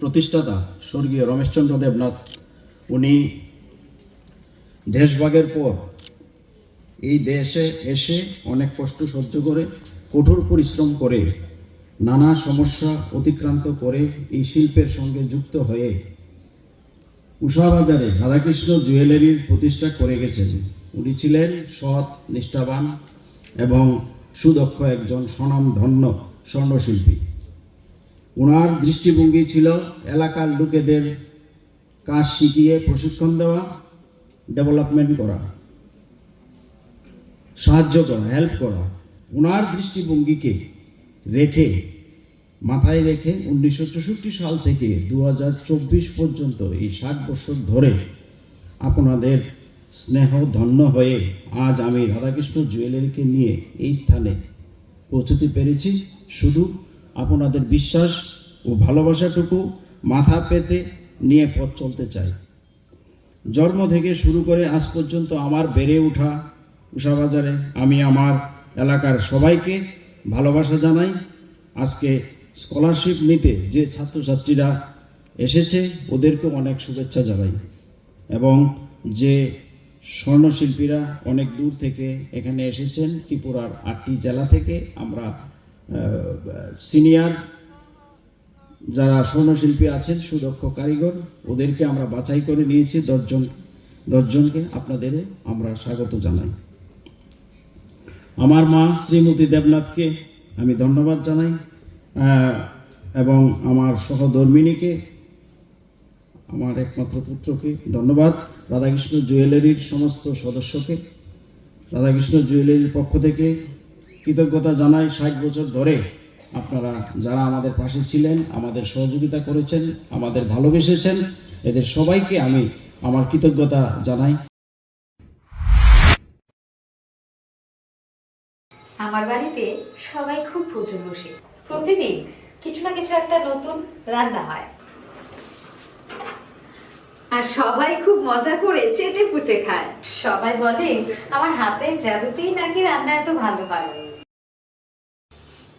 প্রতিষ্ঠাতা স্বর্গীয় রমেশচন্দ্র দেবনাথ উনি দেশভাগের পর এই দেশে এসে অনেক কষ্ট সহ্য করে, কঠোর পরিশ্রম করে, নানা সমস্যা অতিক্রান্ত করে এই শিল্পের সঙ্গে যুক্ত হয়ে উষাবাজারে রাধাকৃষ্ণ জুয়েলারির প্রতিষ্ঠা করে গেছেন। উনি ছিলেন সৎ, নিষ্ঠাবান এবং সুদক্ষ একজন স্বনামধন্য স্বর্ণশিল্পী। ওনার দৃষ্টিভঙ্গি ছিল এলাকার লোকেদের কাজ শিখিয়ে প্রশিক্ষণ দেওয়া, ডেভেলপমেন্ট করা, সাহায্য করা, হেল্প করা। ওনার দৃষ্টিভঙ্গিকে রেখে, মাথায় রেখে উনিশশো চৌষট্টি সাল থেকে দু হাজার চব্বিশ পর্যন্ত এই ষাট বছর ধরে আপনাদের স্নেহ ধন্য হয়ে আজ আমি রাধাকৃষ্ণ জুয়েলারিকে নিয়ে এই স্থানে পৌঁছতে পেরেছি। শুধু আপনাদের বিশ্বাস ও ভালোবাসাটুকু মাথা পেতে নিয়ে পথ চলতে চাই। জন্ম থেকে শুরু করে আজ পর্যন্ত আমার বেড়ে ওঠা উষাবাজারে আমি আমার এলাকার সবাইকে ভালোবাসা জানাই। আজকে স্কলারশিপ নিতে যে ছাত্রছাত্রীরা এসেছে ওদেরকে অনেক শুভেচ্ছা জানাই এবং যে স্বর্ণশিল্পীরা অনেক দূর থেকে এখানে এসেছেন, ত্রিপুরার আটটি জেলা থেকে আমরা সিনিয়র যারা স্বর্ণশিল্পী আছেন, সুদক্ষ কারিগর, ওদেরকে আমরা বাছাই করে নিয়েছি দশজন, দশজনকে আপনাদের আমরা স্বাগত জানাই। আমার মা শ্রীমতী দেবনাথকে আমি ধন্যবাদ জানাই এবং আমার সহধর্মিনীকে, আমার একমাত্র পুত্রকে ধন্যবাদ, রাধাকৃষ্ণ জুয়েলারির সমস্ত সদস্যকে, রাধাকৃষ্ণ জুয়েলারির পক্ষ থেকে কৃতজ্ঞতা জানাই। ষাট বছর ধরে আপনারা যারা আমাদের পাশে ছিলেন, আমাদের সহযোগিতা করেছেন, আমাদের ভালোবেসেছেন, এদের সবাইকে আমি আমার কৃতজ্ঞতা জানাই। আমার বাড়িতে সবাই খুব প্রচুর বসে। প্রতিদিন কিছু না কিছু একটা নতুন রান্না হয়। আর সবাই খুব মজা করে চেটে পুটে খায়। সবাই বলে, আমার হাতের জাদুতেই নাকি রান্না এত ভালো হয়?